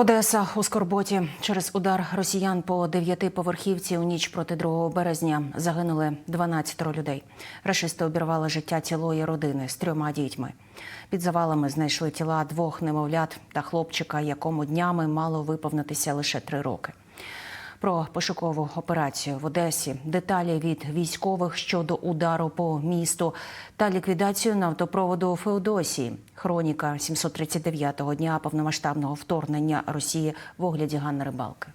Одеса у Скорботі через удар росіян по дев'ятиповерхівці у ніч проти 2 березня загинули 12 людей. Рашисти обірвали життя цілої родини з трьома дітьми. Під завалами знайшли тіла двох немовлят та хлопчика, якому днями мало виповнитися лише три роки. Про пошукову операцію в Одесі, деталі від військових щодо удару по місту та ліквідацію нафтопроводу Феодосії. Хроніка 739-го дня повномасштабного вторгнення Росії в огляді Ганни Рибалки.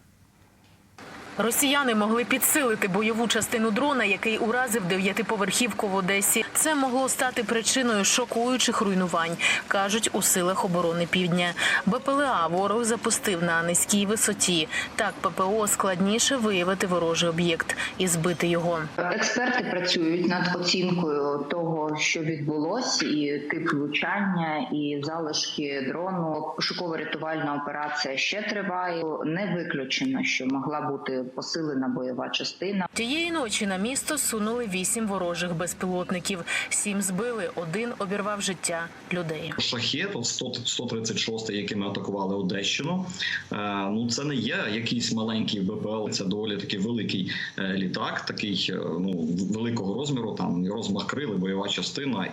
Росіяни могли підсилити бойову частину дрона, який уразив дев'ятиповерхівку в Одесі. Це могло стати причиною шокуючих руйнувань, кажуть у силах оборони Півдня. БПЛА ворог запустив на низькій висоті. Так ППО складніше виявити ворожий об'єкт і збити його. Експерти працюють над оцінкою того, що відбулось, і тип влучання, і залишки дрону. Пошуково-рятувальна операція ще триває. Не виключено, що могла бути посилена бойова частина. Тієї ночі на місто сунули вісім ворожих безпілотників. Сім збили, один обірвав життя людей. Шахет, от 100 136, якими атакували Одещину. Е, ну це не є якийсь маленький БПЛ, це доволі таки великий е, літак, такий е, ну великого розміру. Там розмах крили, бойова частина,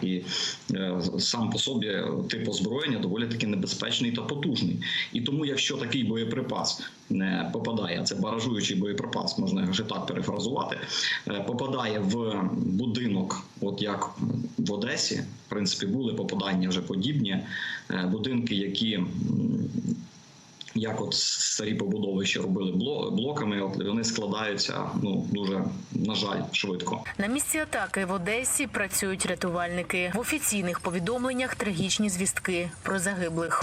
і е, сам по собі тип озброєння доволі таки небезпечний та потужний. І тому, якщо такий боєприпас не попадає, це баражуючий боєприпас, можна вже так перефразувати, е, попадає в будинок, от як в Одесі, в принципі, були попадання вже подібні е, будинки, які. Як от старі побудови ще робили бло- блоками, от вони складаються ну дуже на жаль швидко. На місці атаки в Одесі працюють рятувальники. В офіційних повідомленнях трагічні звістки про загиблих.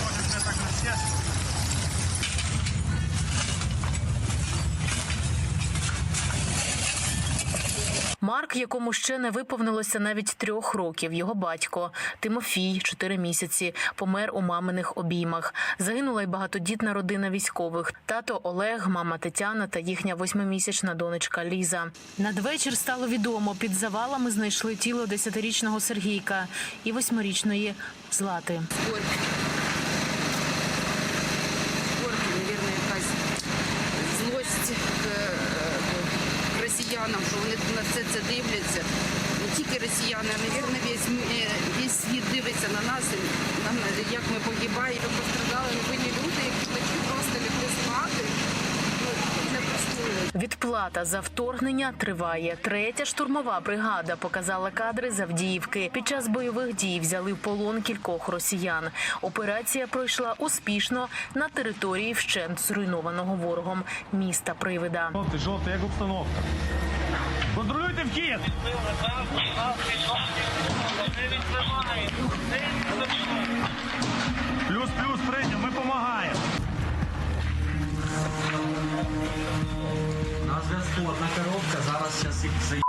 Марк, якому ще не виповнилося навіть трьох років. Його батько Тимофій, чотири місяці, помер у маминих обіймах. Загинула й багатодітна родина військових: тато Олег, мама Тетяна та їхня восьмимісячна донечка Ліза. Надвечір стало відомо. Під завалами знайшли тіло десятирічного Сергійка і восьмирічної Злати. Все це дивляться. Не тільки росіяни, а, мабуть, весь, весь світ дивиться на нас, е, як ми погибаємо. Пострадали невинні люди, які батьки просто лягли спати. Ну. Відплата за вторгнення триває. Третя штурмова бригада показала кадри з Авдіївки. Під час бойових дій взяли в полон кількох росіян. Операція пройшла успішно на території вщент зруйнованого ворогом міста Привида. Жовтий, жовтий, як обстановка. Контролюйте вхід! Плюс, плюс, прийняв, ми допомагаємо. На зв'язку одна коробка, зараз зараз їх за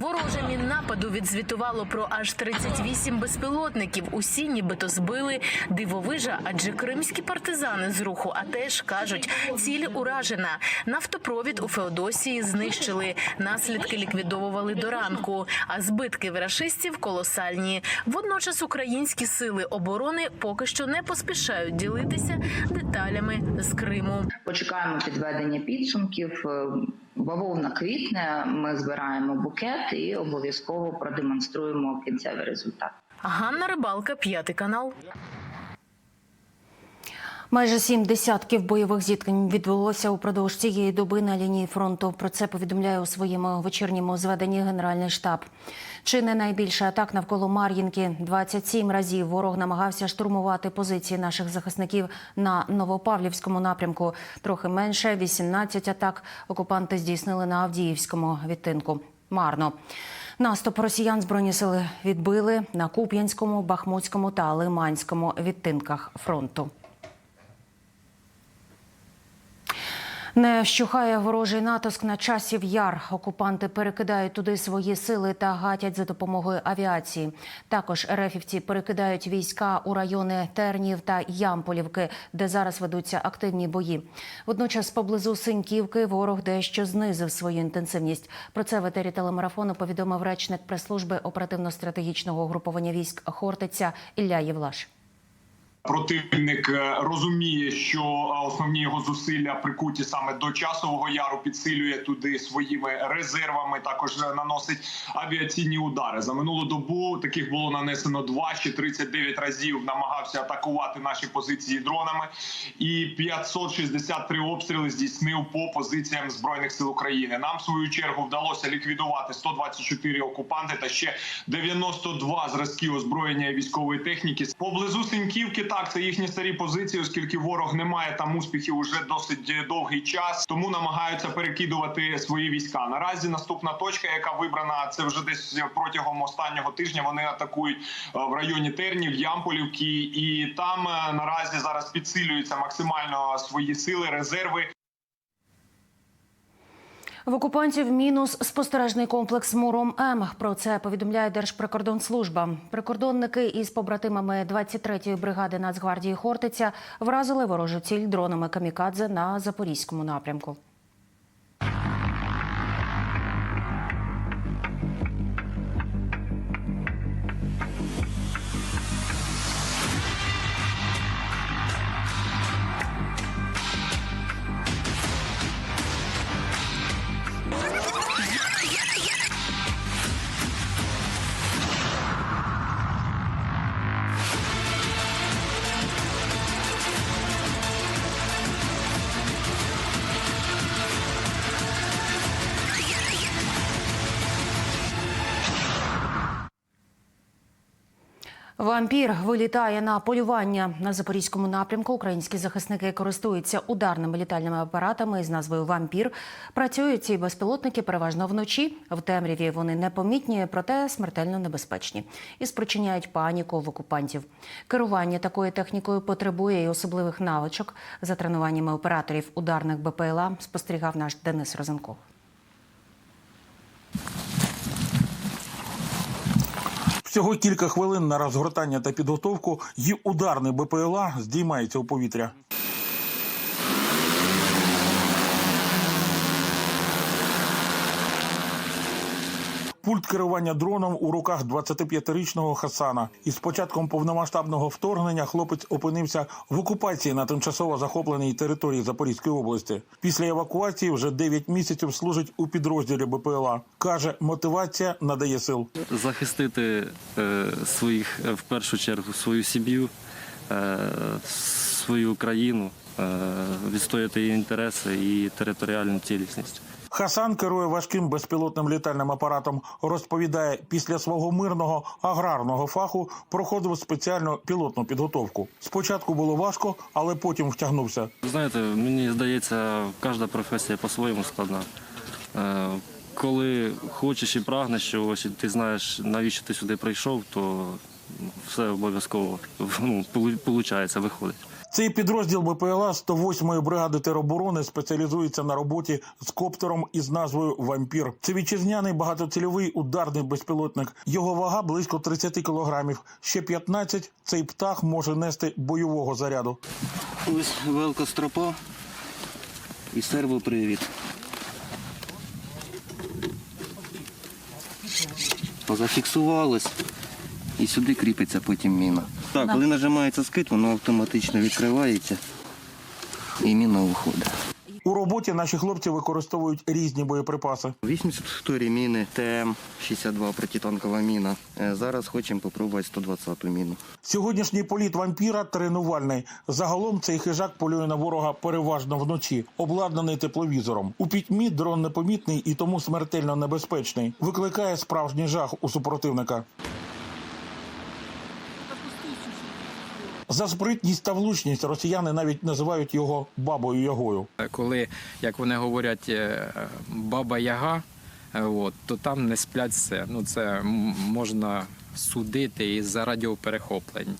Вороже міннападу відзвітувало про аж 38 безпілотників. Усі нібито збили дивовижа, адже кримські партизани з руху АТЕШ кажуть, ціль уражена. Нафтопровід у Феодосії знищили. Наслідки ліквідовували до ранку. А збитки вирашистів колосальні. Водночас українські сили оборони поки що не поспішають ділитися деталями з Криму. Почекаємо підведення підсумків. Бавовна квітне. Ми збираємо букет і обов'язково продемонструємо кінцевий результат. Ганна Рибалка, п'ятий канал. Майже сім десятків бойових зіткнень відбулося упродовж цієї доби на лінії фронту. Про це повідомляє у своєму вечірньому зведенні Генеральний штаб. Чи не найбільше атак навколо Мар'їнки? 27 разів ворог намагався штурмувати позиції наших захисників на Новопавлівському напрямку. Трохи менше 18 атак окупанти здійснили на Авдіївському відтинку. Марно. Наступ росіян збройні сили відбили на Куп'янському, Бахмутському та Лиманському відтинках фронту. Не вщухає ворожий натиск на часів яр. Окупанти перекидають туди свої сили та гатять за допомогою авіації. Також рефівці перекидають війська у райони Тернів та Ямполівки, де зараз ведуться активні бої. Водночас, поблизу Синьківки, ворог дещо знизив свою інтенсивність. Про це в етері телемарафону повідомив речник прес-служби оперативно-стратегічного угруповання військ Хортиця Ілля Євлаш. Противник е, розуміє, що е, основні його зусилля прикуті саме до часового яру, підсилює туди своїми резервами. Також е, наносить авіаційні удари. За минулу добу таких було нанесено два ще 39 разів. Намагався атакувати наші позиції дронами, і 563 обстріли здійснив по позиціям збройних сил України. Нам в свою чергу вдалося ліквідувати 124 окупанти та ще 92 зразки озброєння і військової техніки. Поблизу Синьківки так це їхні старі позиції, оскільки ворог не має там успіхів уже досить довгий час, тому намагаються перекидувати свої війська. Наразі наступна точка, яка вибрана, це вже десь протягом останнього тижня. Вони атакують е, в районі Тернів, Ямполівки, і там е, наразі зараз підсилюються максимально свої сили, резерви. В окупантів мінус спостережний комплекс Муром М. Про це повідомляє Держприкордонслужба. Прикордонники із побратимами 23-ї бригади Нацгвардії Хортиця вразили ворожу ціль дронами камікадзе на запорізькому напрямку. Вампір вилітає на полювання на запорізькому напрямку. Українські захисники користуються ударними літальними апаратами з назвою Вампір. Працюють ці безпілотники переважно вночі. В темряві вони непомітні, проте смертельно небезпечні і спричиняють паніку в окупантів. Керування такою технікою потребує і особливих навичок. За тренуваннями операторів ударних БПЛА спостерігав наш Денис Розенков. Всього кілька хвилин на розгортання та підготовку, і ударний БПЛА здіймається у повітря. Пульт керування дроном у руках 25-річного Хасана. І з початком повномасштабного вторгнення хлопець опинився в окупації на тимчасово захопленій території Запорізької області. Після евакуації вже 9 місяців служить у підрозділі БПЛА. каже, мотивація надає сил. захистити е, своїх е, в першу чергу свою сім'ю, е, свою країну, е, відстояти її інтереси і територіальну цілісність. Хасан керує важким безпілотним літальним апаратом. Розповідає, після свого мирного аграрного фаху проходив спеціальну пілотну підготовку. Спочатку було важко, але потім втягнувся. Знаєте, мені здається, кожна професія по-своєму складна. Е, Коли хочеш і прагнеш чогось, і ти знаєш, навіщо ти сюди прийшов, то все обов'язково ну, виходить, виходить. Цей підрозділ БПЛА 108-ї бригади тероборони спеціалізується на роботі з коптером із назвою Вампір. Це вітчизняний багатоцільовий ударний безпілотник. Його вага близько 30 кілограмів. Ще 15 цей птах може нести бойового заряду. Ось велкостропа і сервопривід. Позафіксувалось і сюди кріпиться потім міна. Так, коли нажимається скид, воно автоматично відкривається і міна виходить. У роботі наші хлопці використовують різні боєприпаси. 82 міни, ТМ-62 протитанкова міна. Е, Зараз хочемо спробувати 120-ту міну. Сьогоднішній політ вампіра тренувальний. Загалом цей хижак полює на ворога переважно вночі, обладнаний тепловізором. У пітьмі дрон непомітний і тому смертельно небезпечний. Викликає справжній жах у супротивника. За спритність та влучність росіяни навіть називають його бабою ягою. коли, як вони говорять, е, баба Яга е, от, то там не сплять все. Ну, це можна судити і за радіоперехоплень.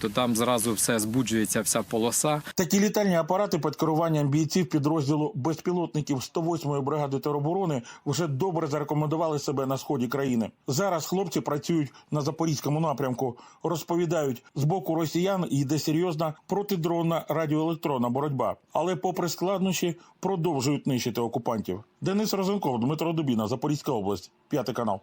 То там зразу все збуджується, вся полоса. Такі літальні апарати під керуванням бійців підрозділу безпілотників 108-ї бригади тероборони вже добре зарекомендували себе на сході країни. Зараз хлопці працюють на запорізькому напрямку. Розповідають, з боку росіян йде серйозна протидронна радіоелектронна боротьба, але, попри складнощі, продовжують нищити окупантів. Денис Розенков, Дмитро Дубіна, Запорізька область, п'ятий канал.